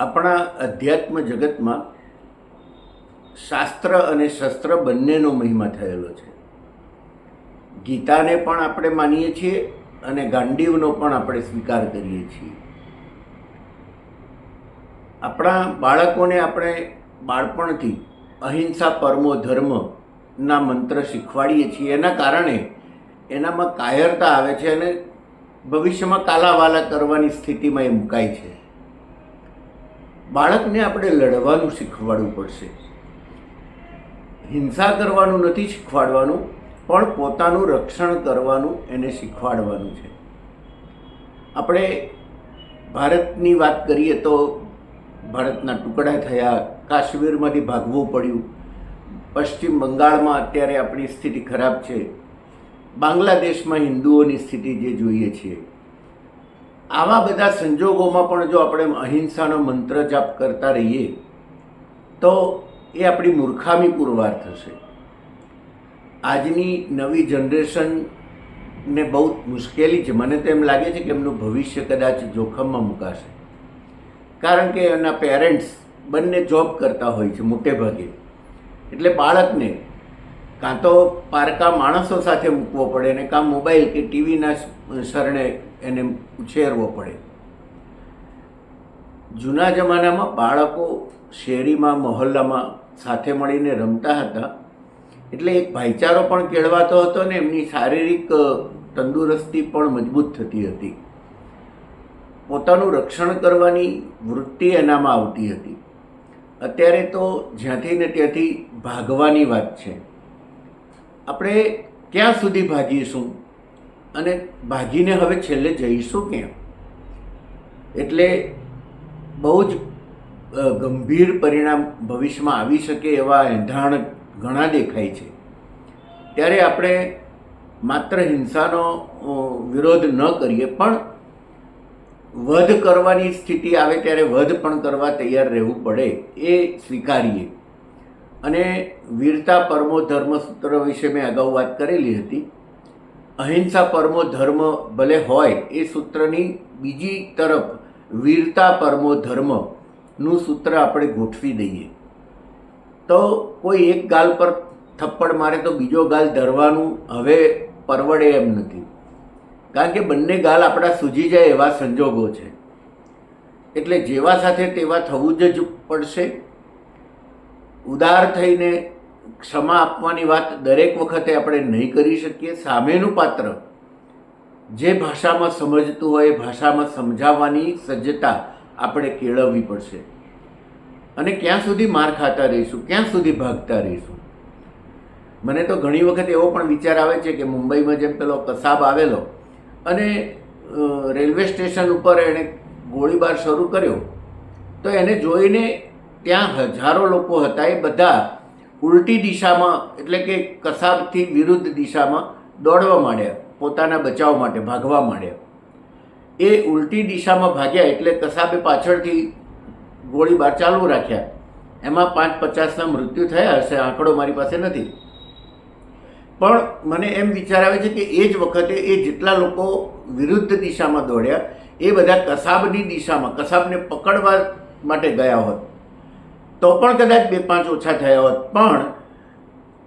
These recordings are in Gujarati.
આપણા અધ્યાત્મ જગતમાં શાસ્ત્ર અને શસ્ત્ર બંનેનો મહિમા થયેલો છે. ગીતાને પણ આપણે માનીએ છીએ અને ગાંડીવનો પણ આપણે સ્વીકાર કરીએ છીએ. આપણા બાળકોને આપણે બાળપણથી અહિંસા પરમો ધર્મના મંત્ર શીખવાડીએ છીએ. એના કારણે એનામાં કાયરતા આવે છે અને ભવિષ્યમાં કાલાવાલા કરવાની સ્થિતિમાં એ મુકાય છે. બાળકને આપણે લડવાનું શીખવાડવું પડશે. હિંસા કરવાનું નથી શીખવાડવાનું, પણ પોતાનું રક્ષણ કરવાનું એને શીખવાડવાનું છે. આપણે ભારતની વાત કરીએ તો ભારતના ટુકડા થયા, કાશ્મીરમાંથી ભાગવું પડ્યું, પશ્ચિમ બંગાળમાં અત્યારે આપણી સ્થિતિ ખરાબ છે, બાંગ્લાદેશમાં હિન્દુઓની સ્થિતિ જે જોઈએ છીએ. આવા બધા સંજોગોમાં પણ જો આપણે અહિંસાનો મંત્ર જાપ કરતા રહીએ, તો એ આપણી મૂર્ખામી પુરવાર થશે. આજની નવી જનરેશનને બહુ મુશ્કેલી છે. મને તો એમ લાગે છે કે એમનું ભવિષ્ય કદાચ જોખમમાં મુકાશે. કારણ કે એના પેરેન્ટ્સ બંને જોબ કરતા હોય છે મોટે ભાગે. એટલે બાળકને કાં તો પારકા માણસો સાથે મૂકવો પડે ને કાં મોબાઈલ કે ટીવીના શરણે એને ઉછેરવો પડે. જૂના જમાનામાં બાળકો શેરીમાં, મહોલ્લામાં સાથે મળીને રમતા હતા. એટલે એક ભાઈચારો પણ કેળવાતો હતો ને એમની શારીરિક તંદુરસ્તી પણ મજબૂત થતી હતી. પોતાનું રક્ષણ કરવાની વૃત્તિ એનામાં આવતી હતી. અત્યારે તો જ્યાંથી ને ત્યાંથી ભાગવાની વાત છે. આપણે ક્યાં સુધી ભાગીશું? અને ભાજીને હવે છેલ્લે જઈશું ક્યાં એટલે બહુ જ ગંભીર પરિણામ ભવિષ્યમાં આવી શકે એવા એંધાણ ઘણા દેખાય છે. ત્યારે આપણે માત્ર હિંસાનો વિરોધ ન કરીએ, પણ વધ કરવાની સ્થિતિ આવે ત્યારે વધ પણ કરવા તૈયાર રહેવું પડે એ સ્વીકારીએ. અને વીરતા પરમો ધર્મ સૂત્ર વિશે મેં અગાઉ વાત કરેલી હતી. અહિંસા પરમો ધર્મ ભલે હોય, એ સૂત્રની બીજી તરફ વીરતા પરમો ધર્મનું સૂત્ર આપણે ગોઠવી દઈએ. તો કોઈ એક ગાલ પર થપ્પડ મારે તો બીજો ગાલ ધરવાનું હવે પરવડે એમ નથી. કારણ કે બંને ગાલ આપણા સૂજી જાય એવા સંજોગો છે. એટલે જેવા સાથે તેવા થવું જ પડશે. ઉદાર થઈને ક્ષમા આપવાની વાત દરેક વખતે આપણે નહીં કરી શકીએ. સામેનું પાત્ર જે ભાષામાં સમજતું હોય, એ ભાષામાં સમજાવવાની સજ્જતા આપણે કેળવવી પડશે. અને ક્યાં સુધી માર ખાતા રહીશું? ક્યાં સુધી ભાગતા રહીશું? મને તો ઘણી વખત એવો પણ વિચાર આવે છે કે મુંબઈમાં જેમ પેલો કસાબ આવેલો અને રેલવે સ્ટેશન ઉપર એણે ગોળીબાર શરૂ કર્યો, તો એને જોઈને ત્યાં હજારો લોકો હતા એ બધા ઉલટી દિશામાં, એટલે કે કસાબથી વિરુદ્ધ દિશામાં દોડવા માંડ્યા, પોતાના બચાવ માટે ભાગવા માંડ્યા. એ ઉલટી દિશામાં ભાગ્યા એટલે કસાબે પાછળથી ગોળીબાર ચાલુ રાખ્યા. એમાં પાંચ પચાસના મૃત્યુ થયા, હશે, આંકડો મારી પાસે નથી. પણ મને એમ વિચાર આવે છે કે એ જ વખતે એ જેટલા લોકો વિરુદ્ધ દિશામાં દોડ્યા, એ બધા કસાબની દિશામાં, કસાબને પકડવા માટે ગયા હોત. તો પણ કદાચ બે પાંચ ઓછા થયા હોત, પણ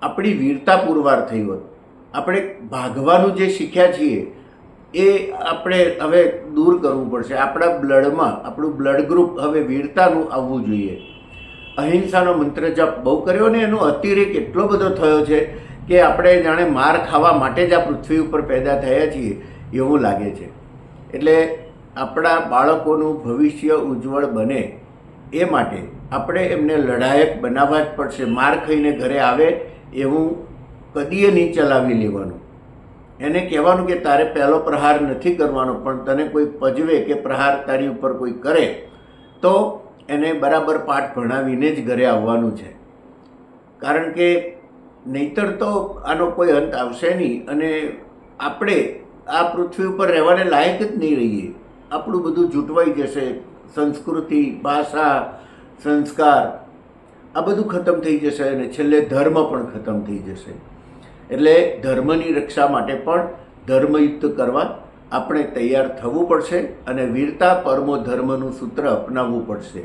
આપણી વીરતા પુરવાર થઈ હોત. આપણે ભાગવાનું જે શીખ્યા છીએ, એ આપણે હવે દૂર કરવું પડશે. આપણા બ્લડમાં, આપણું બ્લડ ગ્રુપ હવે વીરતાનું આવવું જોઈએ. અહિંસાનો મંત્ર જપ બહુ કર્યો ને એનો અતિરેક એટલો બધો થયો છે કે આપણે જાણે માર ખાવા માટે જ આ પૃથ્વી ઉપર પેદા થયા છીએ એવું લાગે છે. એટલે આપણા બાળકોનું ભવિષ્ય ઉજ્જવળ બને. એ માટે આપણે એમને લડાયક બનાવવા જ પડશે. માર ખાઈને ઘરે આવે એવું કદીએ નહીં ચલાવી લેવાનું. એને કહેવાનું કે તારે પહેલો પ્રહાર નથી કરવાનો, પણ તને કોઈ પજવે કે પ્રહાર તારી ઉપર કોઈ કરે, તો એને બરાબર પાઠ ભણાવીને જ ઘરે આવવાનું છે. કારણ કે નહીતર તો આનો કોઈ અંત આવશે નહીં અને આપણે આ પૃથ્વી ઉપર રહેવાને લાયક જ નહીં રહીએ. આપણું બધું જૂટવાઈ જશે. સંસ્કૃતિ, ભાષા, સંસ્કાર, આ બધું ખતમ થઈ જશે અને છેલ્લે ધર્મ પણ ખતમ થઈ જશે. એટલે ધર્મની રક્ષા માટે પણ ધર્મયુદ્ધ કરવા આપણે તૈયાર થવું પડશે અને વીરતા, પરમો ધર્મનું સૂત્ર અપનાવવું પડશે.